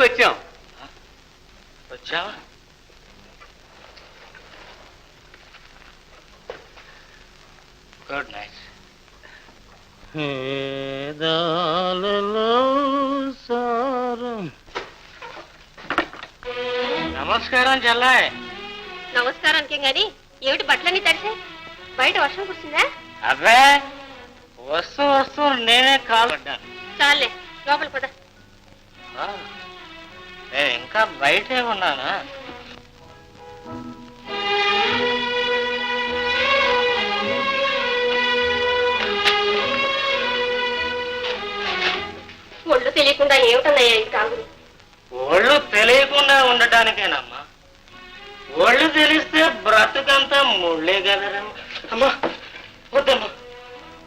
వచ్చాం వచ్చావా? Good night నమస్కారం చెల్లాయ్. నమస్కారానికి గాని ఏమిటి బట్టలన్నీ తడిసే? బయట వర్షం కురిసిందా? అబ్బే వస్తూ వస్తూ నేనే కాలు పడ్డాను. చాలే లోపల పద. ఏ, ఇంకా బయటే ఉన్నానా? ఒళ్ళు తెలియకుండా ఏమిటన్నాయా ఈ తాగుడు ఒళ్ళు తెలియకుండా ఉండటానికేనమ్మా ఒళ్ళు తెలిస్తే బ్రతుకంతా ముళ్ళే కదరమ్మా. అమ్మా వద్దమ్మా.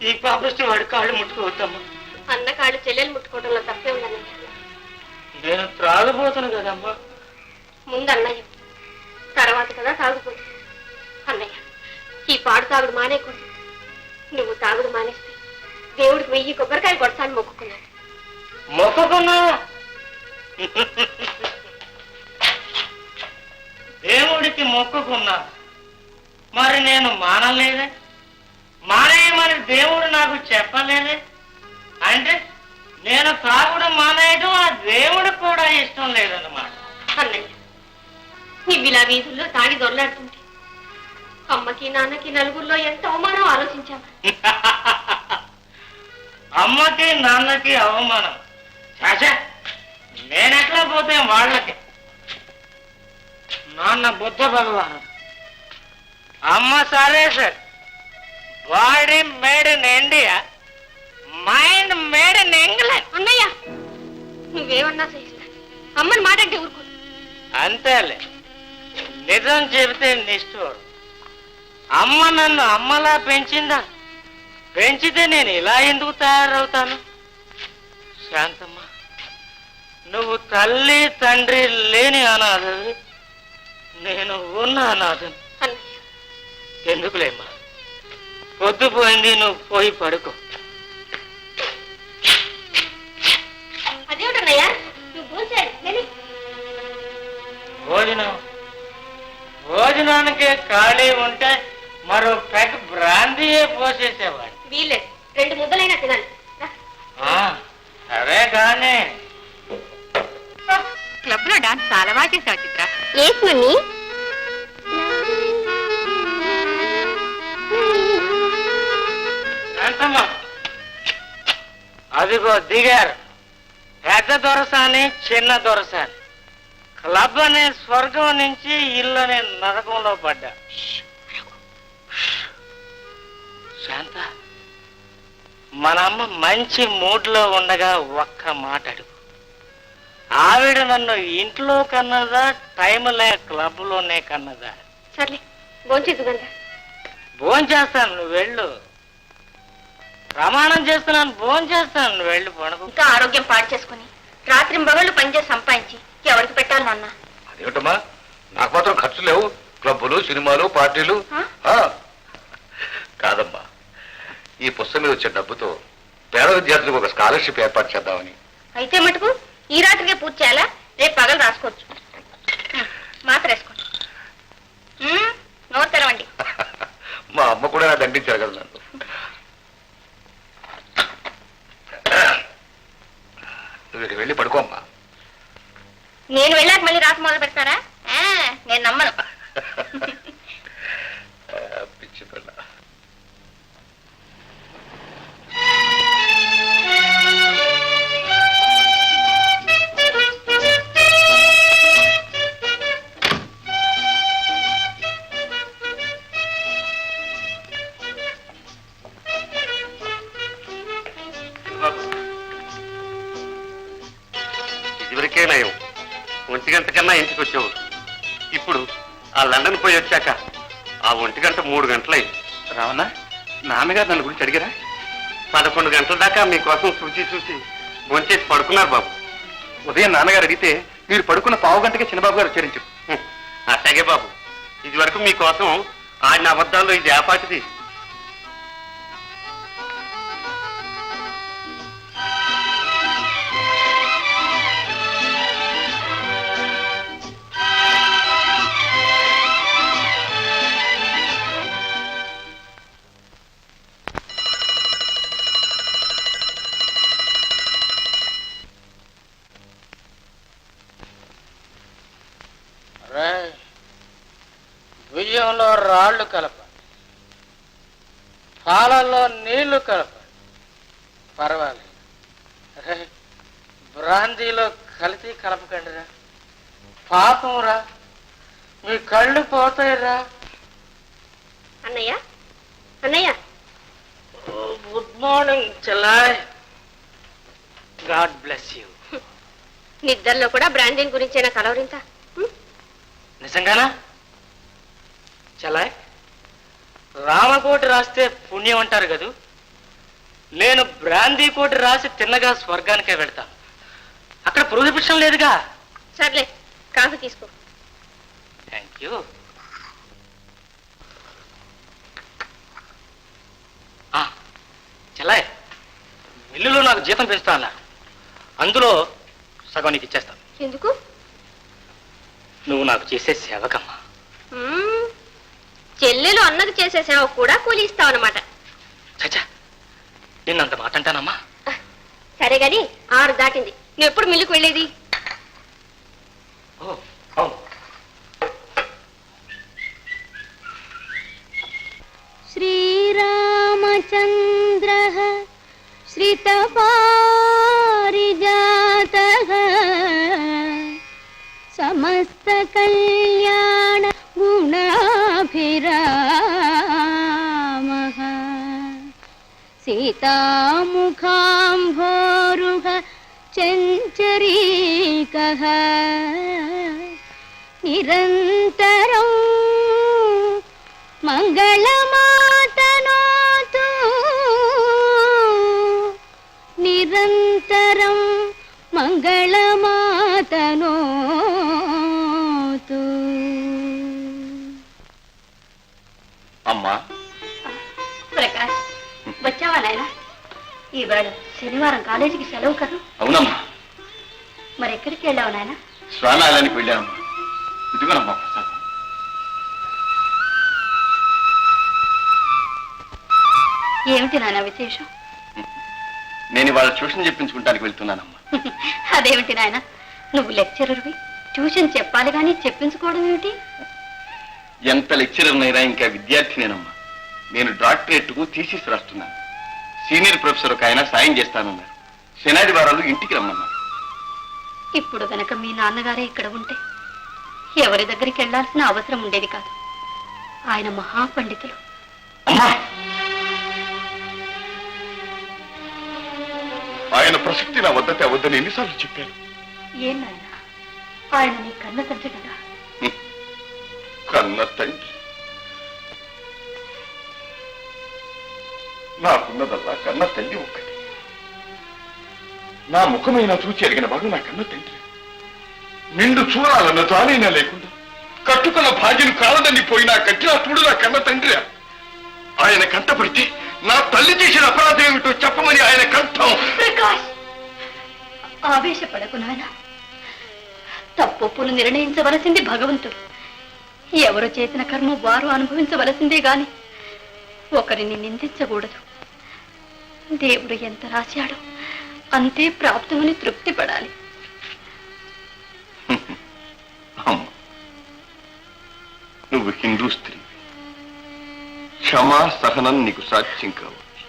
ఈ పాపిస్తే వాడి కాళ్ళు ముట్టుకోవద్దమ్మా. అన్న కాళ్ళు చెల్లెలు ముట్టుకోవడంలో తప్పే ఉందన్నయ్య. నేను త్రాగబోతాను కదమ్మా. ముందు అన్నయ్య తర్వాత కదా తాగుపోయి అన్నయ్య ఈ పాడు తాగుడు మానేకూడదు నువ్వు తాగుడు మానేస్తే దేవుడికి వెయ్యి కొబ్బరికాయ కొడతాను మొక్కుకున్నాను. మొక్కుకున్నా? దేవుడికి మొక్కుకున్నా. మరి నేను మానలేదే? మానేయమని దేవుడు నాకు చెప్పలేదే? అంటే నేను తాగుడు మానేయడం ఆ దేవుడికి కూడా ఇష్టం లేదన్నమాట. అన్నయ్య నువ్వు ఇలా వీధుల్లో తాగి దొరలాడుతుంటే అమ్మకి నాన్నకి నలుగురిలో ఎంత అవమానం ఆలోచించావా? అమ్మకి నాన్నకి అవమానం. చాచా నేనెట్లా పోతే వాళ్ళకి? నాన్న బుద్ధ భగవాను. అమ్మ సరే sir body made in India. Mind made in England. అన్నయ్య నువ్వేమన్నా సహిస్తా అమ్మని మాట అంటే ఊరుకో. అంతేలే. నిజం చెబితే నిష్ఠూరం అమ్మ నన్ను అమ్మలా పెంచిందా? పెంచితే నేను ఇలా ఎందుకు తయారవుతాను? శాంతమ్మ నువ్వు తల్లి తండ్రి లేని అనాథవి. నేను ఉన్న అనాథను. ఎందుకులేమ్మా? పొద్దుపోయింది నువ్వు పోయి పడుకో. భోజనం. భోజనానికే ఖాళీ ఉంటే మరో పెగ్ బ్రాంతియే పోసేసేవాడు. రెండు ముద్దలైనా తినాలి. సరే కానీ క్లబ్లో డాన్స్ చాలా బాగా చేసావు చిత్ర. ఏస్ మమ్మీ? అదిగో దిగారు. పెద్ద దొరసాని చిన్న దొరసాని. క్లబ్ అనే స్వర్గం నుంచి ఇల్లు అనే నరకంలో పడ్డా. శాంత మన అమ్మ మంచి మూడ్లో ఉండగా ఒక్క మాట అడుగు. ఆవిడ నన్ను ఇంట్లో కన్నదా టైం లే క్లబ్లోనే కన్నదా? సర్లే భోంచేదు కదా భోంచేస్తాను నువ్వు వెళ్ళు. ప్రమాణం చేస్తున్నాను భోంచేస్తాను నువ్వు వెళ్ళు పడుకో. ఇంకా ఆరోగ్యం పాడు చేసుకుని రాత్రి మగళ్ళు పనిచేసి సంపాదించి ఎవరికి పెట్టాలి నాన్న? అదేమిటమ్మా? నాకు మాత్రం ఖర్చు లేవు. క్లబ్బులు సినిమాలు పార్టీలు. కాదమ్మా. ఈ పుస్తకం మీద వచ్చే డబ్బుతో పేద విద్యార్థులకు ఒక స్కాలర్షిప్ ఏర్పాటు చేద్దామని. అయితే మటుకు ఈ రాత్రికే పూర్తి చేయాలా? రేపు పగలు రాసుకోవచ్చు. మాత్ర వేసుకోండి నోరు తెరవండి. మా అమ్మ కూడా నా దండించారు కదా నన్ను. నువ్వు వెళ్ళి పడుకో అమ్మా నేను వెళ్ళాక మళ్ళీ రాసి మొదలు పెడతారా? ఆ, నేను నమ్మను. ఆ, పిచ్చి పిల్ల. ఒంటి గంట కన్నా ఇంటికి వచ్చావు. ఇప్పుడు ఆ లండన్ పోయి వచ్చాక ఆ ఒంటి గంట మూడు గంటలైంది రావన్నా నాన్నగారు నన్ను గురించి అడిగారా? పదకొండు గంటల దాకా మీకోసం చూసి చూసి భోంచేసి పడుకున్నారు బాబు. ఉదయం నాన్నగారు అడిగితే మీరు పడుకున్న పావు గంటకే చిన్నబాబు గారు ఉచ్చరించు హ్మ్. అట్లాగే బాబు. ఇది వరకు మీకోసం ఆడిన అబద్ధాల్లో ఇది ఆపాటిది కలప. పాలల్లో నీళ్ళు కలప. పర్వాలేదు. రే, బ్రాందీలో కల్తీ కలపకండిరా పాపం రా. మీ కళ్ళు పోతాయిరా అన్నయ్య అన్నయ్య. Good morning చెల్లాయ్. God bless you. నిద్రలో కూడా బ్రాండింగ్ గురించేనా కలవరింత? నిజంగానా? చలాయ్ రామకోటి రాస్తే పుణ్యం అంటారు కదూ? నేను బ్రాందీ కోటి రాసి తిన్నగా స్వర్గానికే వెళ్తాను అక్కడ ప్రొహిబిషన్ లేదుగా? సర్లే కాఫీ తీసుకో. థ్యాంక్ యూ చలాయ్ మిల్లులో నాకు జీతం పెంచుతా అన్నారు అందులో సగం నీకు ఇచ్చేస్తాను ఎందుకు? నువ్వు నాకు చేసే సేవకమ్మా. మ్మ్. చెల్లెలు అన్నది చేసే సేవ కూడా కూలిస్తావు అనమాట నిన్నంత సరే గాని ఆరు దాటింది. నువ్వు ఎప్పుడు మిల్లుకు వెళ్ళేది? శ్రీరామచంద్ర శ్రితపారిజాత సమస్త కళ్యాణ हितामुखाम्भोरुह चञ्चरीकः निरन्तरं मङ्गलमातनोतु निरन्तरं मङ्गलमातनोतु अम्मा నాయన ఈవేళ శనివారం కాలేజీకి సెలవు కదా. అవునమ్మా. మరి ఎక్కడికి వెళ్ళావు నాయన? ఇదిగోనమ్మా ప్రసాదం ఏమిటి నాన్న విశేషం? నేను ఇవాళ ట్యూషన్ చెప్పించుకుంటానికి వెళ్తున్నానమ్మా. అదేమిటి నాయన? నువ్వు లెక్చరర్వి. ట్యూషన్ చెప్పాలి కానీ చెప్పించుకోవడం ఏమిటి? ఎంత లెక్చరర్నైనా ఇంకా విద్యార్థినేనమ్మా. నేను డాక్టరేట్కు థీసిస్ రాస్తున్నాను. సీనియర్ ప్రొఫెసర్ ఒక ఆయన సాయం చేస్తానన్నారు. శనాది వారాలు ఇంటికి రమ్మన్నారు. ఇప్పుడు గనక మీ నాన్నగారే ఇక్కడ ఉంటే ఎవరి దగ్గరికి వెళ్ళాల్సిన అవసరం ఉండేది కాదు. ఆయన మహాపండితులు. ఆయన ప్రసక్తి నా వద్ద తేవద్దని ఎన్నిసార్లు చెప్పాను ఏం నాయన? ఆయన నీ కన్న తండ్రి కదా. కన్న తండ్రి. నాకున్నదల్లా కన్న తల్లి ఒక్కటి. నా ముఖమైన చూచి అడిగిన వాడు నా కన్న తండ్రి. నిండు చూడాలన్న తానైనా లేకుండా కట్టుకున్న భాగ్యం కాలదని పోయినా కట్టిన చూడు నా కన్న తండ్రి. ఆయన కంటపడితే నా తల్లి చేసిన అపరాధం ఏమిటో చెప్పమని ఆయన కంఠం. ప్రకాష్! ఆవేశపడకు నాయన తప్పొప్పులు నిర్ణయించవలసింది భగవంతుడు. ఎవరు చేసిన కర్మ వారు అనుభవించవలసిందే గాని ఒకరిని నిందించకూడదు. దేవుడు ఎంత రాశాడో అంతే ప్రాప్తమని తృప్తి పడాలి నువ్వు హిందూ స్త్రీ. క్షమా సహనం నీకు సాధ్యం కావచ్చు.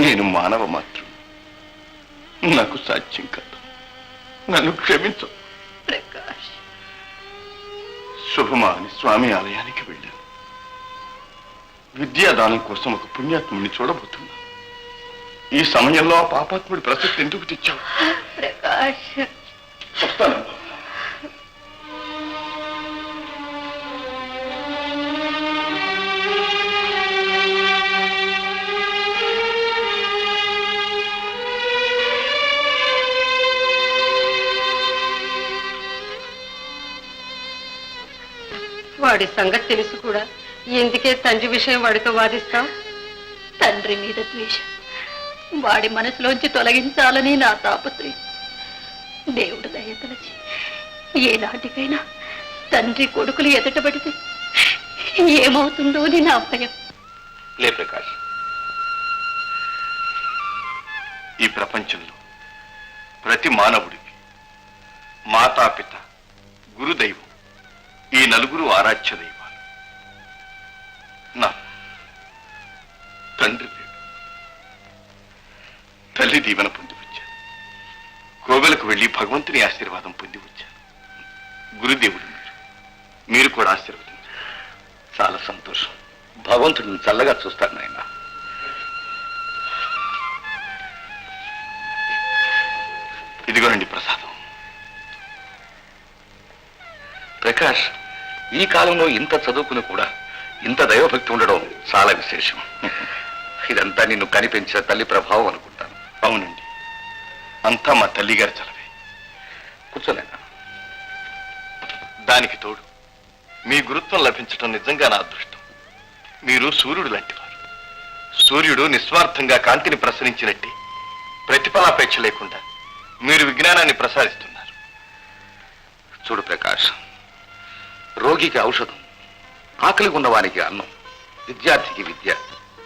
నేను మానవ మాత్రం నాకు సాధ్యం కాదు. నన్ను క్షమించు. ప్రకాష్. శుభమా అని స్వామి ఆలయానికి వెళ్ళాను. విద్యాదానం కోసం ఒక పుణ్యాత్ముడిని చూడబోతున్నా. ఈ సమయంలో ఆ పాపాత్ముడి ప్రసక్తి ఎందుకు తెచ్చావు? ప్రకాష్. వస్తానమ్మా వాడి సంగతి తెలుసు కూడా. ఎందుకే తండ్రి విషయం వాడితో వాదిస్తావు? తండ్రి మీద ద్వేషం. వాడి మనసులోంచి తొలగించాలని నా తాపత్రయం. దేవుడు దయతలచి ఏనాటికైనా తండ్రి కొడుకులు ఎదుటపడితే ఏమవుతుందో అని నా భయం. లే ప్రకాష్ ఈ ప్రపంచంలో ప్రతి మానవుడికి మాతాపిత గురుదైవం ఈ నలుగురు ఆరాధ్య దైవాలు తండ్రి లేడు తల్లి దీవెన పొంది వచ్చాను. కోవెలకు వెళ్ళి భగవంతుని ఆశీర్వాదం పొంది వచ్చాను. గురుదేవుడు మీరు. మీరు కూడా ఆశీర్వదించారు చాలా సంతోషం. భగవంతుడిని చల్లగా చూస్తాను నాయన. ఇదిగోనండి ప్రసాదం. ప్రకాష్ ఈ కాలంలో ఇంత చదువుకుని కూడా ఇంత దైవభక్తి ఉండడం చాలా విశేషం. ఇదంతా నిన్ను కనిపించిన తల్లి ప్రభావం అనుకుంటాను. అవునండి. అంతా మా తల్లిగారి చలవే. కూర్చోలేనా? దానికి తోడు మీ గురుత్వం లభించటం నిజంగా నా అదృష్టం. మీరు సూర్యుడు లాంటివారు. సూర్యుడు నిస్వార్థంగా కాంతిని ప్రసరించినట్టే ప్రతిఫలాపేక్ష లేకుండా మీరు విజ్ఞానాన్ని ప్రసారిస్తున్నారు. చూడు ప్రకాష్ రోగికి ఔషధం ఆకలి ఉన్నవానికి అన్నం విద్యార్థికి విద్య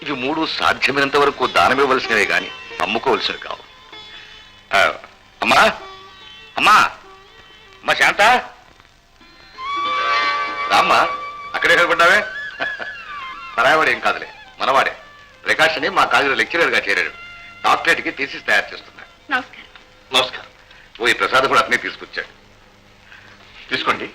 ఇవి మూడు సాధ్యమైనంత వరకు దానమివ్వవలసినవే గాని అమ్ముకోవలసినవి కావు. అమ్మా అమ్మా అమ్మా శాంత. రామ్మా అక్కడే నిలబడ్డావే? పరాయవాడు ఏం కాదులే మనవాడే. ప్రకాష్ అని మా కాలేజీలో లెక్చరర్గా చేరాడు. డాక్టరేట్కి థీసిస్ తయారు చేస్తున్నాడు నమస్కారం. నమస్కారం. ఓ ఈ ప్రసాద్ కూడా అతనే తీసుకొచ్చాడు. తీసుకోండి.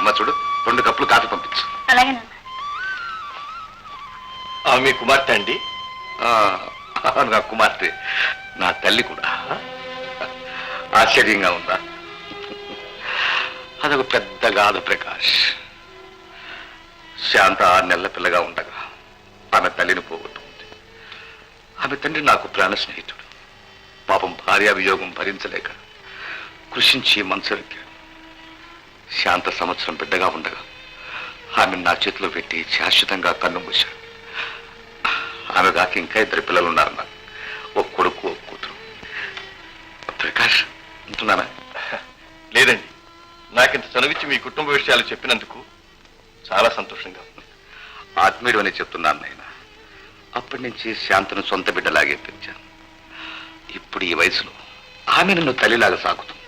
అమ్మ చూడు రెండు కప్పులు కాఫీ పంపించు. అలాగే మీ కుమార్తె అండి? ఆ, నా కుమార్తె నా తల్లి కూడా. ఆశ్చర్యంగా ఉందా? అదొక పెద్ద గాథ ప్రకాష్. శాంత ఆరు నెలల పిల్లగా ఉండగా ఆమె తల్లిని పోగొట్టుకుంది. ఆమె తండ్రి నాకు ప్రాణ స్నేహితుడు. పాపం భార్య వియోగం భరించలేక కృషించి మనసెక్కాడు శాంత సంవత్సరం బిడ్డగా ఉండగా ఆమె నా చేతిలో పెట్టి శాశ్వతంగా కన్ను మూశాడు ఆమె దాకా ఇంకా ఇద్దరు పిల్లలు ఉన్నారు నాకు ఒక కొడుకు ఒక కూతురు. ప్రకాష్ ఉంటున్నానా? లేదండి. నాకింత చనువిచ్చి మీ కుటుంబ విషయాలు చెప్పినందుకు చాలా సంతోషంగా ఉంది. ఆత్మీయుడు అని చెప్తున్నాను నాయన. అప్పటి నుంచి శాంతను సొంత బిడ్డలాగే పెంచాను. ఇప్పుడు ఈ వయసులో ఆమె నన్ను తల్లిలాగా సాగుతుంది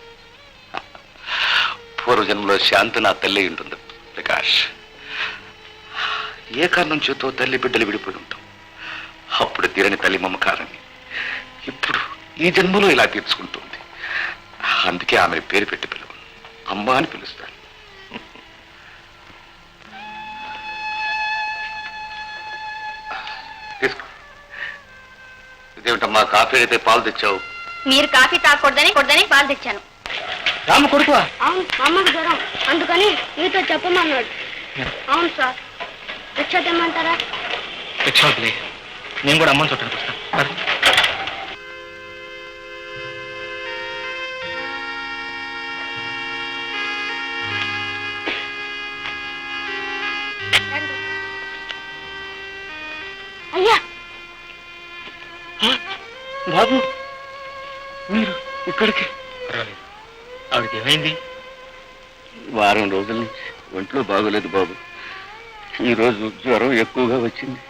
పూర్వజన్మలో శాంతి నా తల్లి ఉంటుంది. ప్రకాష్ ఏ కారణం చేతో తల్లి బిడ్డలు విడిపోయి ఉంటాం అప్పుడు తీరని తల్లి మమకారాన్ని ఇప్పుడు ఈ జన్మలో ఇలా తీర్చుకుంటుంది. అందుకే ఆమె పేరు పెట్టి పిలువ అమ్మ అని పిలుస్తాను. తీసుకో. ఇదేమిటమ్మా కాఫీ అయితే పాలు తెచ్చావు? మీరు కాఫీ తాగకూడదని కూడదని పాలు తెచ్చాను. రాము కొడుకు అవును అమ్మకు జ్వరం. అందుకని మీతో చెప్పమన్నాడు. అవును సార్. రిక్షా తెమ్మంటారా తెచ్చుకోవట్లే నేను కూడా అమ్మని చుట్టానికి వస్తాను అయ్యా! బాబు మీరు ఇక్కడికి. పర్వాలేదు. ఆవిడకి ఏమైంది? వారం రోజుల నుంచి ఒంట్లో బాగోలేదు బాబు. ఈ రోజు జ్వరం ఎక్కువగా వచ్చింది.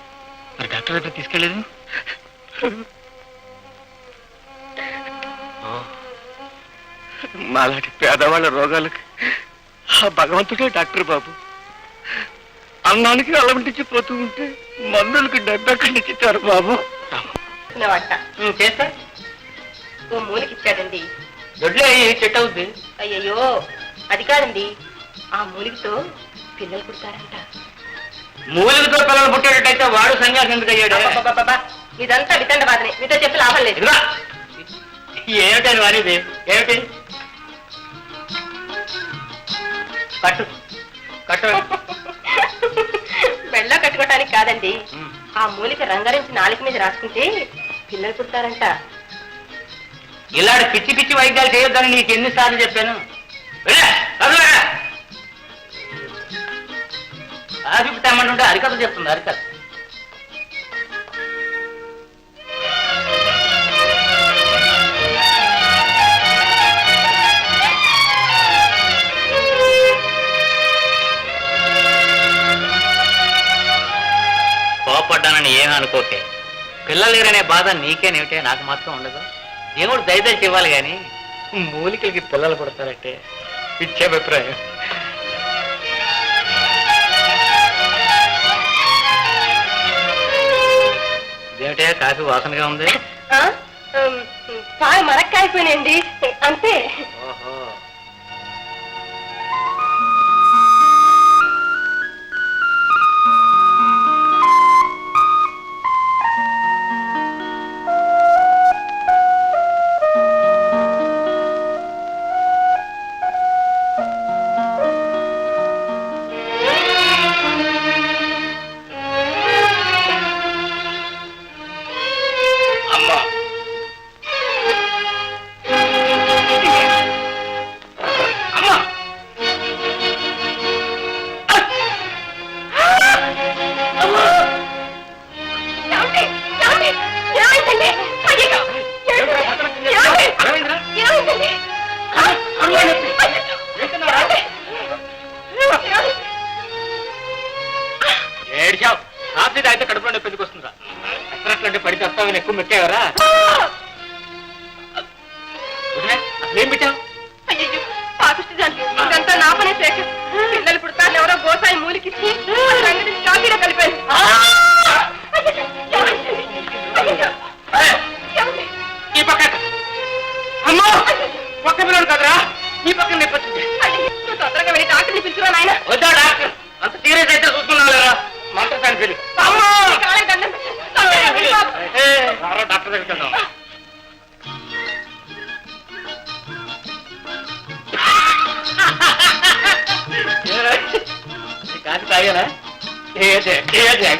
మరి డాక్టర్ దగ్గర తీసుకెళ్ళలేదు మాలాంటి పేదవాళ్ళ రోగాలకి ఆ భగవంతుడే డాక్టర్ బాబు. అన్నానికి అలవంటించి పోతూ ఉంటే మందులకి డబ్బెక్కడి నుంచి ఇచ్చారు బాబు? చేస్తా. ఓ మూలకి ఇచ్చాడండి దొడ్లో చెట్ అవుద్ది. అయ్యయ్యో అది కాదండి. ఆ మూలికతో పిల్లలు పుడతారంట. మూలికతో పిల్లలు పుట్టేటట్టయితే వాడు సన్యాసం ఎందుకు అయ్యాడు? అబ్బబ్బబ్బబ్బా, ఇదంతా వితండ బాధనే మీతో చెప్పి లాభం లేదు. ఇదిగో. ఏమిటని వారిది ఏమిటి? కట్టు. కట్టు. బెళ్ళ కట్టుకోవటానికి కాదండి. ఆ మూలిక రంగరించి నాలుక మీద రాసుకుంటే పిల్లలు పుడతారంట. ఇలాంటి పిచ్చి పిచ్చి వైద్యాలు చేయొద్దని నీకు ఎన్నిసార్లు చెప్పాను? వెళ్ళే, ఆ అరికథ చెప్తుంది అరికథ. కోపడ్డానని ఏమనుకోకే. అనుకోకే పిల్లలు లేరనే బాధ నీకేనేమిటే? నాకు మాత్రం ఉండదు. దేవుడు దయదలిచి ఇవ్వాలి కానీ మూలికలకి పిల్లలు పుడతారంటే ఇచ్చే అభిప్రాయం దేవుటే కాఫీ వాసనగా ఉంది ఆ? ఉమ్, పాలు అంతే ఏడిచావు కాఫీ తాగితే కడుపులో నొప్పి ఎందుకు వస్తుందా అసలు పడి తెస్తావని ఎక్కువ మెక్కేవరా. అసలు ఏం పెట్టావు? ఇదంతా నా పనే శేఖర్. పిల్లలు పుడతాను ఎవరో గోసాయి మూలికిచ్చి రంగడి కాఫీలో ఏమండి? ఈ పక్క అమ్మో! పక్క పిల్లడు కదరా. ఈ పక్కన నువ్వు తొందరగా వెళ్ళి డాక్టర్ని పిలుచురా నాయన. వద్దా డాక్టర్? అంత సీరియస్ అయితే చూసుకున్నావు డాక్టర్ దగ్గరికి వెళ్దాం కాదు తాగానా ఏదే ఏదే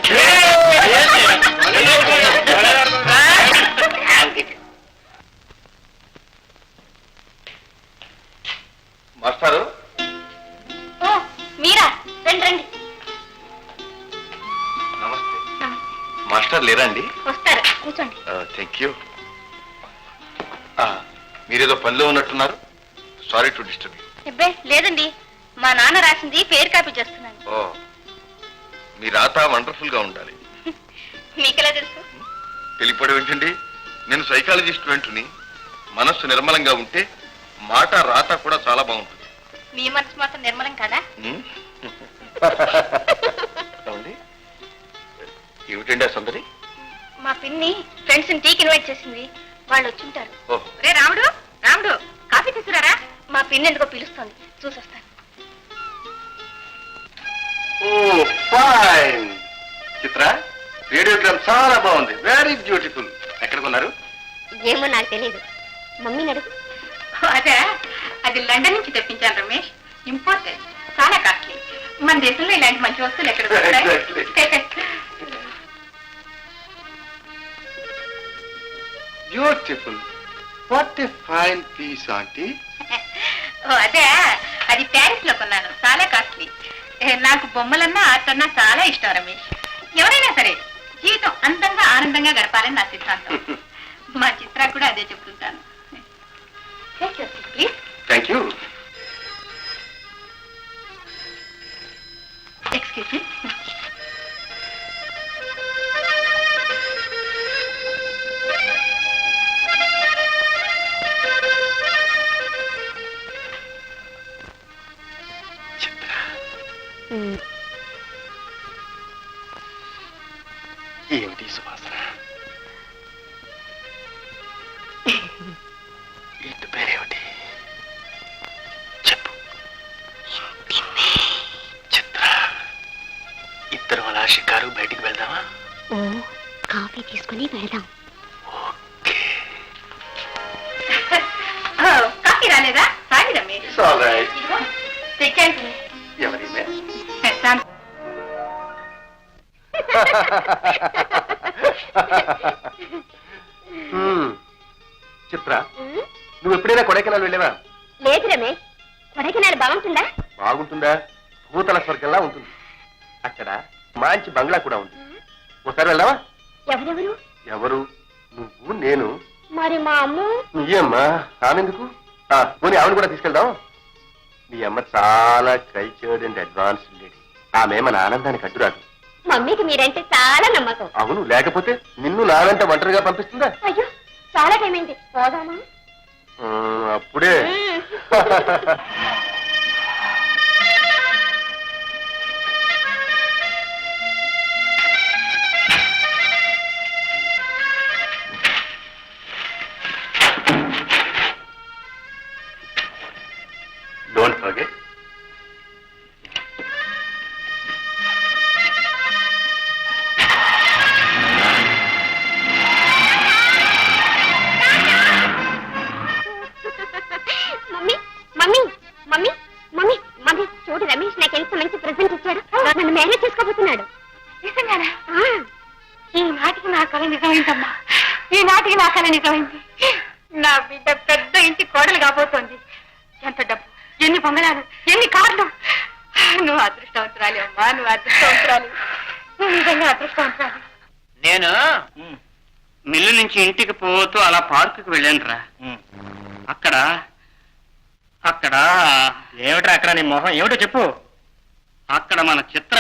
మాస్టారు మీరా రండి రండి మాస్టర్ లేరా అండి వస్తారు. కూర్చోండి. థ్యాంక్ యూ మీరేదో పనిలో ఉన్నట్టున్నారు? సారీ టు డిస్టర్బ్ యూ అబ్బే లేదండి. మా నాన్న రాసింది పేరు కాపీ చేస్తున్నాను. ఓ మీ రాత వండర్ఫుల్గా ఉండాలి. మీకెలా తెలుసు? తెలియపడి ఏంటండి? నేను సైకాలజీ స్టూడెంట్ని మనస్సు నిర్మలంగా ఉంటే మాట రాత కూడా చాలా బాగుంటుంది. మీ మనసు మాత్రం నిర్మలం కదా? ఏమిటండి ఆ సందడి? మా పిన్ని ఫ్రెండ్స్ టీకి ఇన్వైట్ చేసింది. వాళ్ళు వచ్చుంటారు. ఓహో రే రాముడు రాముడు కాఫీ తీసుకురారా? మా పిన్ని ఎందుకో పిలుస్తోంది. చూసొస్తాను. ఓ ఫైన్. చిత్ర రేడియోగ్రామ్ చాలా బాగుంది. వెరీ బ్యూటిఫుల్ ఎక్కడ కొన్నారు? ఏమో నాకు తెలియదు మమ్మీ నడుగు అదే. అది లండన్ నుంచి తెప్పించాను రమేష్. ఇంపార్టెంట్ చాలా కాస్ట్లీ మన దేశంలో ఇలాంటి మంచి వస్తువులు ఎక్కడ దొరుకుతాయి? Beautiful what a fine piece aunty ఓ అదే అది ప్యారిస్లో కొన్నాను. చాలా కాస్ట్లీ. నాకు బొమ్మలన్నా ఆర్ట్ అన్నా చాలా ఇష్టం రమేష్. ఎవరైనా సరే జీవితం అందంగా ఆనందంగా గడపాలని నా సిద్ధాంతం. మా చిత్ర కూడా అదే చెప్తుంటాను. Please thank you excuse me ఏమిటి సువాసన ఇంటి పేరేమిటి? చెప్పు. చిత్ర ఇద్దరు అలా షికారు బయటికి వెళ్దామా? ఓ కాఫీ తీసుకుని వెళ్దాం. ఓకే. కాఫీ రాలేదా? తెచ్చాను. మంచి బంగ్లా కూడా ఉంది. ఒకసారి వెళ్దావా ఎవరెవరు? ఎవరు? నువ్వు నేను. మరి మా అమ్మ? నీయమ్మా ఆమెందుకు? పోనీ ఆమెను కూడా తీసుకెళ్దాం. మీ అమ్మ చాలా కల్చర్డ్ అండ్ అడ్వాన్స్ లేడీ ఆమె మన ఆనందానికి అడ్డురాదు మమ్మీకి మీరంటే చాలా నమ్మకం. అవును లేకపోతే నిన్ను నానంట ఒంటరిగా పంపిస్తుందా? అయ్యో చాలా టైం అయింది. పోదామా? అప్పుడే. నిజమైంది. నా బిడ్డ పెద్ద ఇంటి కోడలు కాబోతోంది. ఎంత డబ్బు ఎన్ని బంగళాలు ఎన్ని కార్లు. నువ్వు అదృష్టవంతురాలి అమ్మా నువ్వు అదృష్టవంతురాలి. నువ్వు నిజంగా అదృష్టవంతురాలి. నేను మిల్లు నుంచి ఇంటికి పోతూ అలా పార్కుకి వెళ్ళాను రా అక్కడ అక్కడ. ఏమిట్రా అక్కడ నీ మొహం? ఏమిటో చెప్పు. అక్కడ మన చిత్ర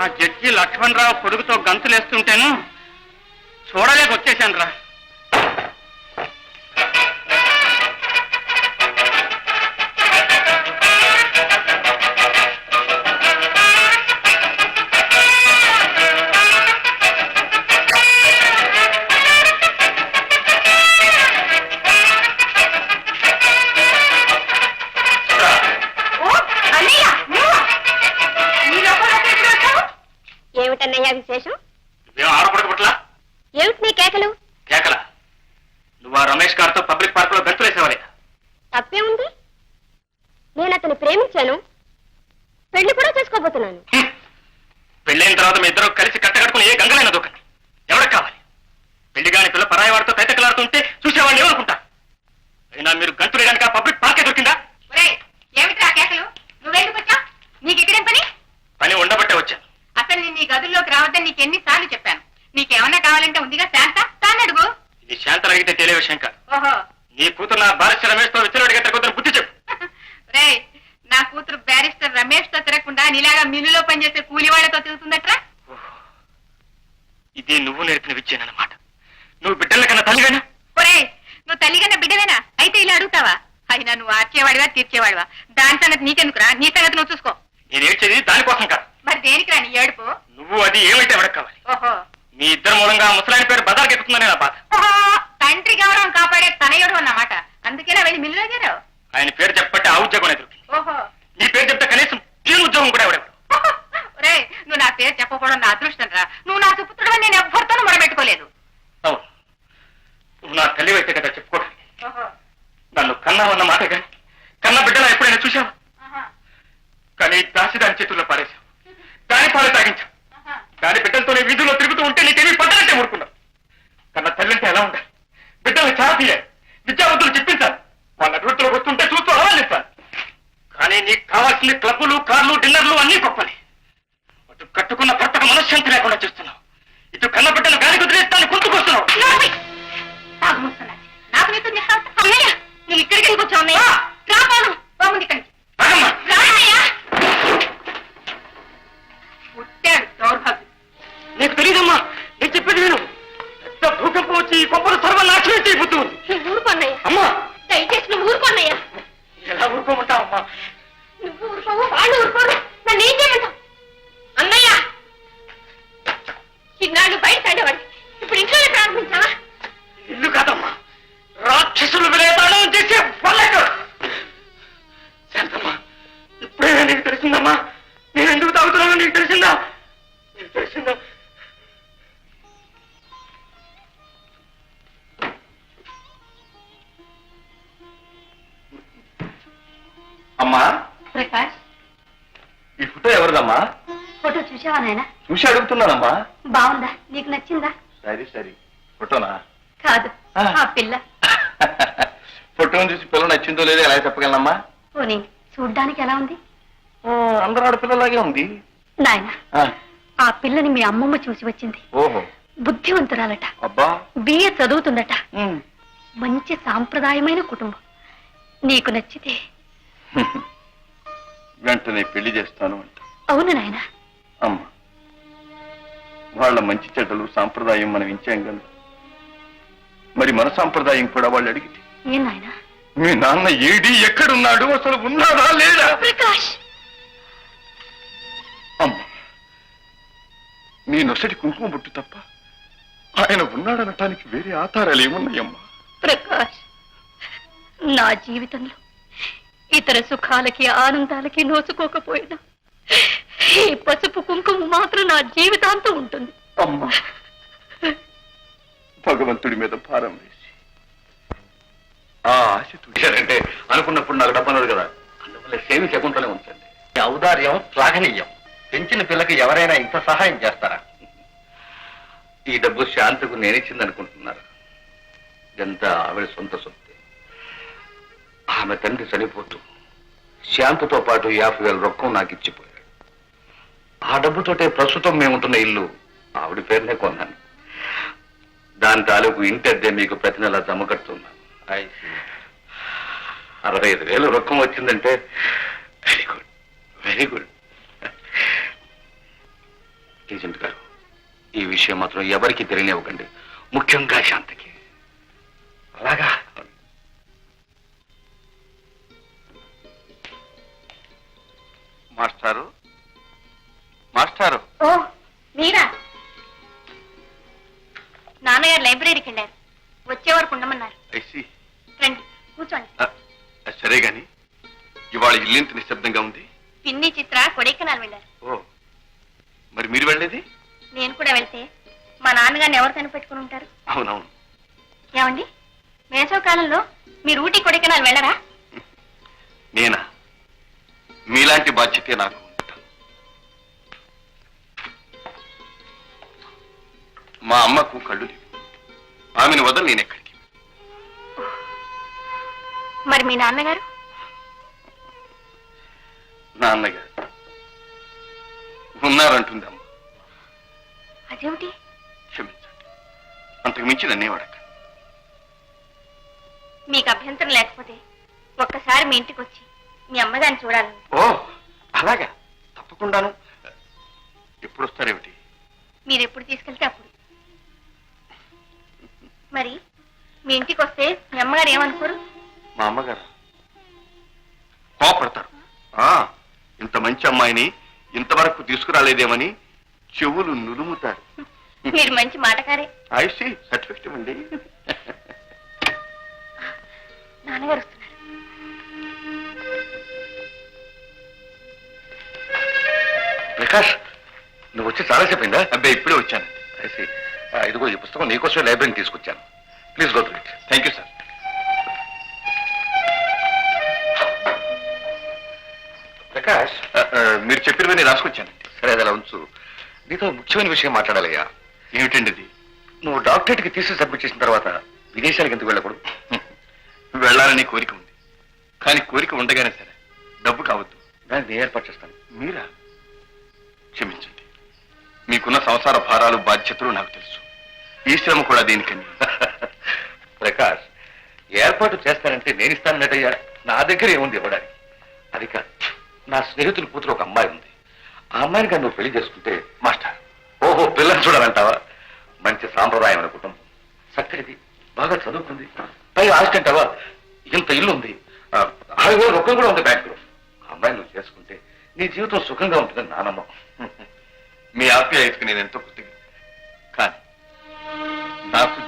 ఆ జడ్జి లక్ష్మణరావు పొడుగుతో గంతులేస్తుంటేను చూడలేక వచ్చేసాను రా ఏమిటన్నయ్యా విశేషం? మేము ఆడపడకట్లా ఏమిటి నీ కేకలు? కేకల? నువ్వు ఆ రమేష్ గారితో పబ్లిక్ పార్క్లో గంతులేసావలే తప్పే ఉంది. నేను ప్రేమించాను. పెళ్ళి కూడా చేసుకోబోతున్నాను. పెళ్ళైన తర్వాత మీ ఇద్దరు కలిసి కట్టగట్టుకుని ఏ గంగలైన దూకండి. ఎవరికి కావాలి? పెళ్ళి కాని పిల్ల పరాయి వాడితో తైతకలాడుతుంటే చూసేవాళ్ళు ఏమనుకుంటా అయినా మీరు వేయడానికి ఆ పబ్లిక్ పార్కే దొరికిందా? ఏమిట్రా కేకలు? నువ్వెందుకు వచ్చావు? నీకు ఇక్కడేం పని? పని ఉండబట్టే వచ్చాను. అసలు నేను నీ గదుల్లోకి రావద్దని నీకు ఎన్నిసార్లు చెప్పాను. నీకేమన్నా కావాలంటే ఉందిగా శాంత? తాను అడుగు. ఇది శాంతం అడిగితే తెలియ విషయం కాదు. ఓహో. నీ కూతురు నా భారత రమేష్తో విచ్చలడిగా తిరగొద్దని బుద్ధి చెప్పు. రే నా కూతురు బ్యారిస్టర్ రమేష్తో తిరగకుండా నీలాగా మిల్లులో పనిచేసే కూలివాళ్ళతో తిరుగుతుందట్రా? ఇది నువ్వు నేర్పిన విద్యేనమాట నువ్వు బిడ్డల కన్నా తల్లివేనా? ఒరే నువ్వు తల్లిగన్న బిడ్డవేనా? అయితే ఇలా అడుగుతావా? అయినా నువ్వు ఆర్చేవాడివా తీర్చేవాడివా? దాని సంగతి నీకెందుకురా? నీ సంగతి నువ్వు చూసుకో. నేను ఏడ్చేది దానికోసం కాదు. మరి దేనికిరా నీ ఏడుపు? నువ్వు అది ఏమైతే ఎవరికి కావాలి? ఓహో. మీ ఇద్దరు మూలంగా ముసలాయన పేరు బదారికి ఎక్కుతుందని నా బాధ. తండ్రి గౌరవం కాపాడే తనయుడు అన్నమాట. అందుకేనా వెళ్ళి మిల్లులో చేరావు ఆయన పేరు చెప్పబట్టి ఆ ఉద్యోగం ఎదురు ఓహో. నీ పేరు చెప్తే కనీసం ప్యూన్ ఉద్యోగం కూడా ఎవడెవడు? ఒరే నువ్వు నా పేరు చెప్పకూడదు నా అదృష్టం రా. నువ్వు నా సుపుత్రుడు నేను ఎవ్వరితోనూ మొరబెట్టుకోలేదు. అవును. నువ్వు నా తల్లివైతే కదా చెప్పుకోవడానికి. ఓహో. నన్ను కన్నావన్న మాట కానీ కన్న బిడ్డలా ఎప్పుడైనా ఆహా, కానీ దాసి దాని చేతుల్లో పారేశావు. దాని పాలు తాగించావు. దాని బిడ్డలతో వీధిలో తిరుగుతూ ఉంటే నీకేమీ పట్టనంటే ఊరుకున్నావు. కన్న తల్లింటే ఎలా ఉండాలి. బిడ్డలు చాలా తీయాలి విద్యావంతులు చెప్పించాలి. వాళ్ళ అభివృద్ధిలో వస్తుంటే చూస్తూ ఆనందిస్తాను కానీ నీకు కావాల్సిన క్లబ్బులు కార్లు డిన్నర్లు అన్నీ గొప్పని. అటు కట్టుకున్న భర్తకు మనశ్శాంతి లేకుండా చేస్తున్నావు. ఇటు కన్న బిడ్డను గాలి కుదిరేస్తాను కుంటుకొస్తున్నావు. నాకు నీతో ఇక్కడికి వచ్చావు ఫోటో చూసావా నాయన? చూసి అడుగుతున్నానమ్మా. బాగుందా? నీకు నచ్చిందా? సరే సరే. ఫోటోనా? కాదు. ఆ. పిల్ల. ఫోటోని చూసి పిల్ల నచ్చిందో లేదో ఎలా చెప్పగలనమ్మా? పోనీ చూడ్డానికి ఎలా ఉంది? అందరూ ఆడపిల్లలాగే ఉంది. నాయన ఆ, పిల్లని మీ అమ్మమ్మ చూసి వచ్చింది. ఓహో. బుద్ధివంతురాలట. అబ్బా. బిఏ చదువుతుందట. మంచి సాంప్రదాయమైన కుటుంబం. నీకు నచ్చితే. వెంటనే పెళ్ళి చేస్తాను అంట. అవును నాయన. అమ్మ వాళ్ళ మంచి చెడ్డలు సాంప్రదాయం మనం ఇచ్చాం కదా. మరి మన సాంప్రదాయం కూడా వాళ్ళు ఏం నాయనా? మీ నాన్న ఏడి ఎక్కడున్నాడు? అసలు ఉన్నాడా లేడా? ప్రకాష్! అమ్మ నీ నొసటి కుంకుమ బొట్టు తప్ప ఆయన ఉన్నాడనటానికి వేరే ఆధారాలు ఏమున్నాయమ్మా ప్రకాష్ నా జీవితంలో ఇతర సుఖాలకి ఆనందాలకి నోచుకోకపోయినా ఈ పసుపు కుంకుమ మాత్రం నా జీవితాంతం ఉంటుంది. అమ్మా. భగవంతుడి మీద భారం వేసి. ఆ ఆశ తుడిచారంటే అనుకున్నప్పుడు నాకు డబ్బన్నది కదా. అందువల్ల సేమి శకుంతలే ఉంచండి. ఈ ఔదార్యం శ్లాఘనీయం. పెంచిన పిల్లకి ఎవరైనా ఇంత సహాయం చేస్తారా? ఈ డబ్బు శాంతకు నేనిచ్చింది అనుకుంటున్నారు ఎంత ఆవిడ సొంత సొత్తే. ఆమె తండ్రి చనిపోతూ శాంతతో పాటు యాభై వేల రొక్కం నాకు ఇచ్చిపోయాడు ఆ డబ్బుతోటే ప్రస్తుతం మేముంటున్న ఇల్లు. ఆవిడ పేరునే కొన్నాను దాని తాలూకు ఇంటి అద్దె మీకు ప్రతి నెల జమ కడుతున్నాను అరవై ఐదు వేలు రొక్కం వచ్చిందంటే very good very good agent గారు ఈ విషయం మాత్రం ఎవరికి తెలియనివ్వకండి. ముఖ్యంగా శాంతికి. ఉన్నారంటుంది అమ్మ అదేమిటి? క్షమించండి. అంతకు మించి నన్నే అడగ మీకు అభ్యంతరం లేకపోతే ఒక్కసారి మీ ఇంటికి వచ్చి మీ అమ్మగారిని చూడాలని. ఓ అలాగా. తప్పకుండాను. ఎప్పుడు వస్తారేమిటి మీరు ఎప్పుడు తీసుకెళ్తే అప్పుడు. మరి మీ ఇంటికి వస్తే మీ అమ్మగారు ఏమనుకోరు? మా అమ్మగారు. కోపడతారు. ఆ, ఇంత మంచి అమ్మాయిని ఇంతవరకు తీసుకురాలేదేమని చెవులు నులుముతారు. మీరు మంచి మాటకారే. ఐసి సర్టిఫికెట్ ఇవ్వండి. నాన్నగారు వస్తున్నారు. ప్రకాష్ నువ్వు వచ్చి చాలా చెప్పిందా? అబ్బాయి ఇప్పుడే వచ్చాను. ఐసి ఇదిగో ఈ పుస్తకం నీకోసమే లైబ్రరీని తీసుకొచ్చాను. Please go it. Thank you sir. Prakash. మీరు చెప్పినవన్నీ రాసుకొచ్చానండి సరే అది అలా ఉంచు. నీతో ముఖ్యమైన విషయం మాట్లాడాలయ్యా. ఏమిటండి ఇది? నువ్వు డాక్టరేట్కి తీసి సబ్మిట్ చేసిన తర్వాత విదేశాలకు ఎందుకు వెళ్ళకూడదు? వెళ్ళాలని కోరిక ఉంది. కానీ కోరిక ఉండగానే సరే. డబ్బు కావద్దు. దానికి నేను ఏర్పాటు చేస్తాను. మీరా? క్షమించండి. మీకున్న సంసార భారాలు బాధ్యతలు నాకు తెలుసు. ఈ శ్రమ కూడా దేనికని ప్రకాష్ ఏర్పాటు చేస్తానంటే నేను ఇస్తానన్నట్టయ్యా. నా దగ్గర ఏముంది ఇవ్వడానికి అది కాదు. నా స్నేహితుల కూతురు ఒక అమ్మాయి ఉంది. ఆ అమ్మాయిని కానీ నువ్వు పెళ్ళి చేసుకుంటే మాస్టర్. ఓహో పిల్లని చూడాలంటావా? మంచి సాంప్రదాయమైన కుటుంబం. చక్కటిది బాగా చదువుకుంది. పై ఆస్తి అంటావా? ఇంత ఇల్లు ఉంది. ఆ, ఆరు వేల రూపాయలు కూడా ఉంది బ్యాంకులో. ఆ అమ్మాయిని నువ్వు చేసుకుంటే నీ జీవితం సుఖంగా ఉంటుందని నా నమ్మకం. మీ ఆప్యాయతకు నేను ఎంతో కృతజ్ఞ కానీ నాకు